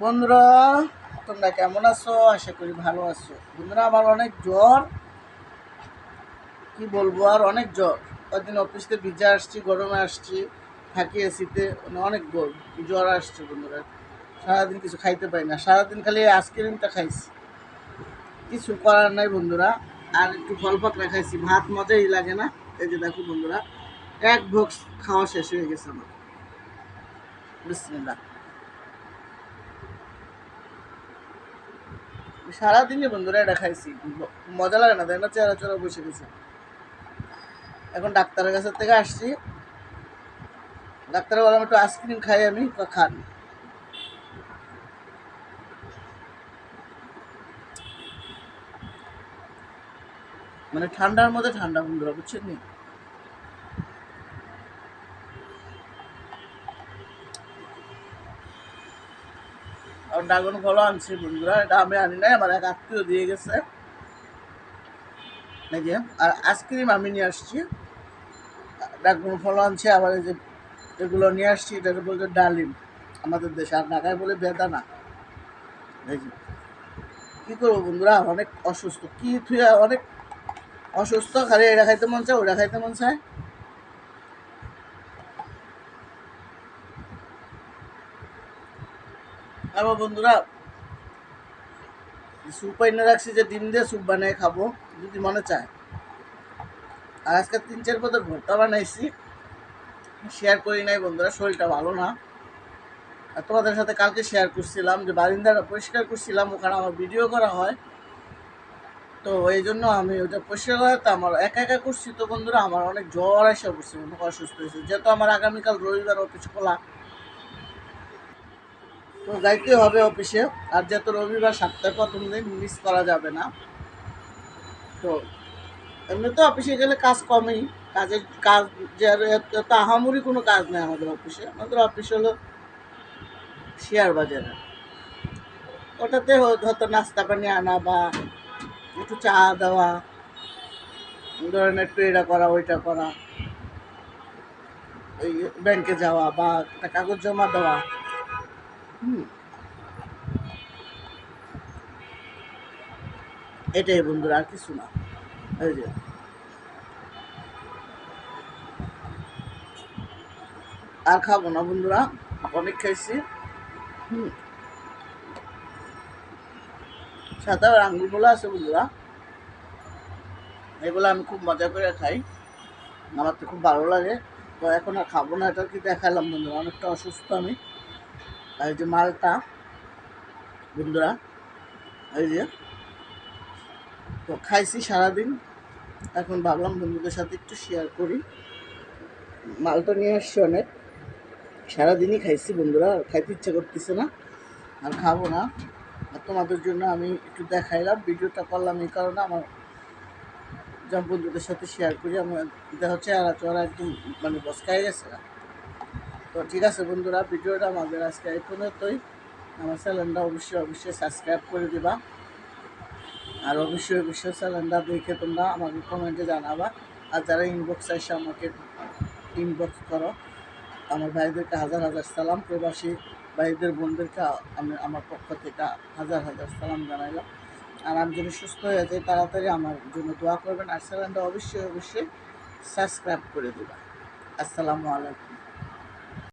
বন্ধুরা, তোমরা কেমন আছো? আশা করি ভালো আছো। বন্ধুরা, আমার অনেক জ্বর। কি বলব আর, অনেক জ্বর। কদিন অফিস ভিজে আসছি, গরমে আসছি, থাকি এসিতে মানে অনেক জ্বর আসছে বন্ধুরা। সারাদিন কিছু খাইতে পারি না। সারাদিন খালি আইসক্রিমটা খাইছি। কিছু করার নাই বন্ধুরা, আর একটু ফল পাকড়া খাইছি। ভাত মজাই লাগে না। এই যে দেখো বন্ধুরা, এক ভোগ খাওয়া শেষ হয়ে গেছে আমার। বিসমিল্লাহ। সারাদিনই বন্ধুরা এটা খাইছি। মজা লাগে না, তাই না? চেহারা চেহারা বসে গেছে। এখন ডাক্তারের কাছে থেকে আসছি। ডাক্তার বললাম, একটু আইসক্রিম খাই আমি খান। মানে ঠান্ডার মধ্যে ঠান্ডা বন্ধুরা, বুঝছেন নি? ড্রাগন ফলও আনছি বন্ধুরা এটা আমি আনি নাই, আমার এক আত্মীয় দিয়ে গেছে। যে, আর আইসক্রিম আমি নিয়ে আসছি। ড্রাগন ফল আনছি আবার এই যে এগুলো নিয়ে আসছি এটাকে বলতে ডালিম। আমাদের দেশে আর ঢাকায় বলে বেদানা এই কী করব বন্ধুরা? অনেক অসুস্থ। কী থুয়ে অনেক অসুস্থ, খালি এটা খাইতে মন চায় ওটা খাইতে মন চায়। আবার বন্ধুরা স্যুপ এনে রাখছি যে ডিম দিয়ে স্যুপ বানিয়ে খাব, যদি মনে চায়। আর আজকে তিন চার পদের ভর্তা বানাইছি। শেয়ার করি নাই বন্ধুরা, শরীরটা ভালো না। আর তোমাদের সাথে কালকে শেয়ার করছিলাম যে বারিন্দাটা পরিষ্কার করছিলাম, ওখানে আমার ভিডিও করা হয়। তো এই জন্য আমি ওটা পরিষ্কার করা তো আমার একা একা করছি তো বন্ধুরা, আমার অনেক জ্বর এসে পড়ছে, অনেক অসুস্থ হয়েছে। যেহেতু আমার আগামীকাল রবিবার অফিস খোলা তো যাইতে হবে অফিসে। আর যেহেতু রবিবার সপ্তাহে প্রথম দিন মিস করা যাবে না। তো এমনি তো অফিসে গেলে কাজ কমই। কাজের কাজ যে আহামরি কোনো কাজ নেই আমাদের অফিসে। আমাদের অফিস হলো শেয়ার বাজারে। ওটাতে হয়- হয়তো নাস্তা পানি আনা বা একটু চা দেওয়া। ধরেন একটু এটা করা, ওইটা করা। ওই ব্যাংকে যাওয়া বা একটা কাগজ জমা দেওয়া। এটাই বন্ধুরা, আর কিছু না। এই যে। আর খাব না বন্ধুরা, অনেক খাইছি। হুম। সাদা আঙ্গুরগুলো আছে বন্ধুরা। এগুলো আমি খুব মজা করে খাই। আমার তো খুব ভালো লাগে। তো এখন আর খাব না এটা কি দেখালাম বন্ধুরা, অনেকটা অসুস্থ আমি। আর যে মালটা, বন্ধুরা, এই যে। তো খাইছি সারাদিন। এখন ভাবলাম বন্ধুদের সাথে একটু শেয়ার করি। মালটা নিয়ে আসছি অনেক। সারাদিনই খাইছি বন্ধুরা, আর খাইতে ইচ্ছা করতেছে না, আর খাব না। আর তোমাদের জন্য আমি একটু দেখাইলাম, ভিডিওটা করলাম এই কারণে আমার যেমন বন্ধুদের সাথে শেয়ার করি, আমার দেখা চেহারা চেহারা একদম মানে বসকাই গেছে। না তো ঠিক আছে বন্ধুরা, ভিডিওটা আমাদের আজকে এই পর্যন্তই। আমার চ্যানেলটা অবশ্যই অবশ্যই সাবস্ক্রাইব করে দিবা। আর অবশ্যই অবশ্যই চ্যানেলটা দেখে তোমরা আমাকে কমেন্টে জানাবা। আর যারা ইনবক্স এসে আমাকে ইনবক্স করো, আমার ভাইদেরকে হাজার হাজার সালাম। প্রবাসী ভাইদের, বোনদেরকে আমি আমার পক্ষ থেকে হাজার হাজার সালাম জানাইলাম। আর আমি যদি সুস্থ হয়ে যাই, তাড়াতাড়ি আমার জন্য দোয়া করবেন। আর চ্যানেলটা অবশ্যই অবশ্যই সাবস্ক্রাইব করে দেবা। আসসালামু আলাইকুম।